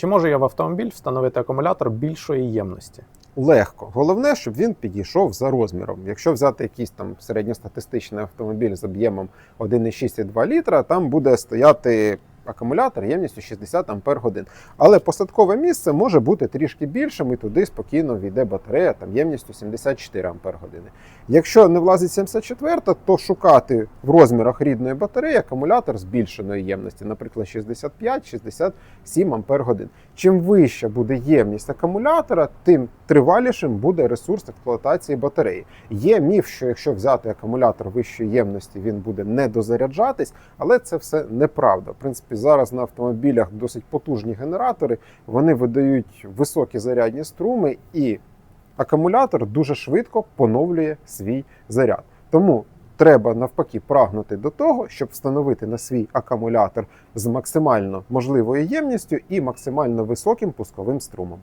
Чи можу я в автомобіль встановити акумулятор більшої ємності? Легко. Головне, щоб він підійшов за розміром. Якщо взяти якийсь там середньостатистичний автомобіль з об'ємом 1,6,2 літра, там буде стояти акумулятор ємністю 60 Ампер годин. Але посадкове місце може бути трішки більшим, і туди спокійно війде батарея там ємністю 74 Ампер години. Якщо не влазить 74, то шукати в розмірах рідної батареї акумулятор збільшеної ємності, наприклад, 65-67 Ампер годин. Чим вища буде ємність акумулятора, тим тривалішим буде ресурс експлуатації батареї. Є міф, що якщо взяти акумулятор вищої ємності, він буде не дозаряджатись, але це все неправда. В принципі, зараз на автомобілях досить потужні генератори, вони видають високі зарядні струми, і акумулятор дуже швидко поновлює свій заряд. Тому треба навпаки прагнути до того, щоб встановити на свій акумулятор з максимально можливою ємністю і максимально високим пусковим струмом.